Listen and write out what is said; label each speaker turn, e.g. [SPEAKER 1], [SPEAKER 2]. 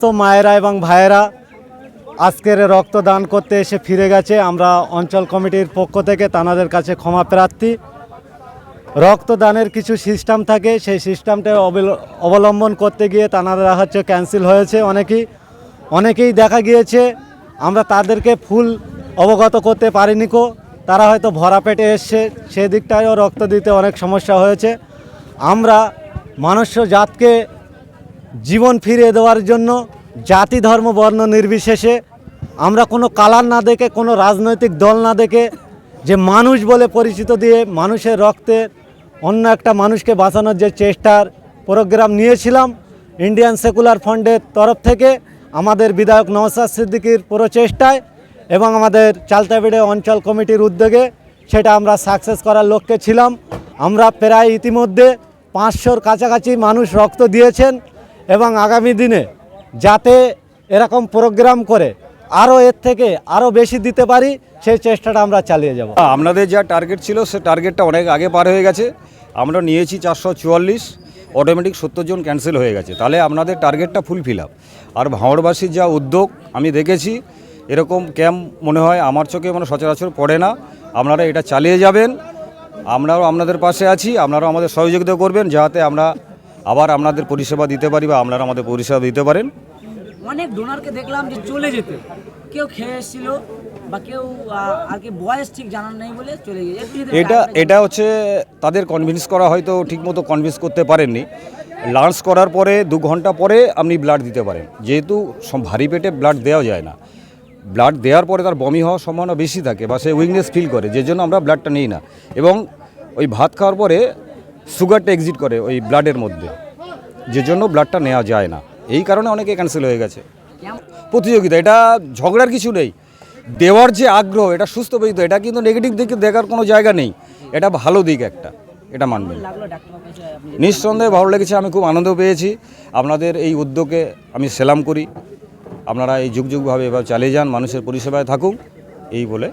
[SPEAKER 1] তো মায়েরা এবং ভাইয়েরা, আজকের রক্তদান করতে এসে ফিরে গেছে। আমরা অঞ্চল কমিটির পক্ষ থেকে তানাদের কাছে ক্ষমা প্রার্থী। রক্তদানের কিছু সিস্টেম থাকে, সেই সিস্টেমটা অবল- অবলম্বন করতে গিয়ে তানারা হচ্ছে ক্যান্সেল হয়েছে অনেকেই। অনেকেই দেখা গিয়েছে, আমরা তাদেরকে ফুল অবগত করতে পারিনি কো। তারা হয়তো ভরা পেটে এসছে, সেদিকটায়ও রক্ত দিতে অনেক সমস্যা হয়েছে। আমরা মনুষ্য জাতকে জীবন ফিরিয়ে দেওয়ার জন্য জাতি, ধর্ম, বর্ণ নির্বিশেষে আমরা কোনো কালার না দেখে, কোনো রাজনৈতিক দল না দেখে যে মানুষ বলে পরিচিত দিয়ে মানুষের রক্তে অন্য একটা মানুষকে বাঁচানোর যে চেষ্টার প্রোগ্রাম নিয়েছিলাম ইন্ডিয়ান সেকুলার ফান্ডের তরফ থেকে আমাদের বিধায়ক নওসাদ সিদ্দিকির প্রচেষ্টায় এবং আমাদের চালতাবিড়ে অঞ্চল কমিটির উদ্যোগে সেটা আমরা সাকসেস করার লক্ষ্যে ছিলাম। আমরা প্রায় ইতিমধ্যে পাঁচশোর কাছাকাছি মানুষ রক্ত দিয়েছেন। এবং আগামী দিনে যাতে এরকম প্রোগ্রাম করে আরও এর থেকে আরও বেশি দিতে পারি, সেই চেষ্টাটা আমরা চালিয়ে যাব।
[SPEAKER 2] আপনাদের যা টার্গেট ছিল, সে টার্গেটটা অনেক আগে পার হয়ে গেছে। আমরা নিয়েছি চারশো চুয়াল্লিশ অটোমেটিক সত্তর জন ক্যান্সেল হয়ে গেছে। তাহলে আপনাদের টার্গেটটা ফুলফিল আপ আর ভাঁড়বাসীর যা উদ্যোগ, আমি দেখেছি, এরকম ক্যাম্প মনে হয় আমার চোখে মানে সচরাচর পড়ে না। আপনারা এটা চালিয়ে যাবেন। আমরাও আপনাদের পাশে আছি, আপনারাও আমাদের সহযোগিতা করবেন, যাতে আমরা আবার আপনাদের পরিষেবা দিতে পারি বা আপনারা আমাদের পরিষেবা দিতে পারেন।
[SPEAKER 3] অনেক ডোনারকে দেখলাম যে চলে যেতে। কেউ খেয়ে এসেছিল বা কেউ আর কি বয়স ঠিক জানার নেই বলে চলে গিয়েছে
[SPEAKER 2] এটা এটা হচ্ছে তাদের কনভিন্স করা হয়তো ঠিকমতো কনভিন্স করতে পারেননি। লাঞ্চ করার পরে দু ঘণ্টা পরে আপনি ব্লাড দিতে পারেন। যেহেতু ভারী পেটে ব্লাড দেওয়া যায় না। ব্লাড দেওয়ার পরে তার বমি হওয়ার সম্ভাবনা বেশি থাকে বা সে উইকনেস ফিল করে যে জন্য আমরা ব্লাডটা নিই না। এবং ওই ভাত খাওয়ার পরে সুগারটা এক্সিট করে ওই ব্লাডের মধ্যে। যে জন্য ব্লাডটা নেওয়া যায় না। এই কারণে অনেকে ক্যান্সেল হয়ে গেছে। প্রতিযোগিতা, এটা ঝগড়ার কিছু নেই। দেওয়ার যে আগ্রহ, এটা সুস্থ বৈধ এটা কিন্তু নেগেটিভ দিকে দেখার কোনো জায়গা নেই। এটা ভালো দিক একটা, এটা
[SPEAKER 3] যে-
[SPEAKER 2] নিঃসন্দেহে ভালো লেগেছে, আমি খুব আনন্দ পেয়েছি। আপনাদের এই উদ্যোগে আমি সেলাম করি। আপনারা এই যুগ যুগভাবে এবার চালিয়ে যান, মানুষের পরিষেবায় থাকুন এই বলে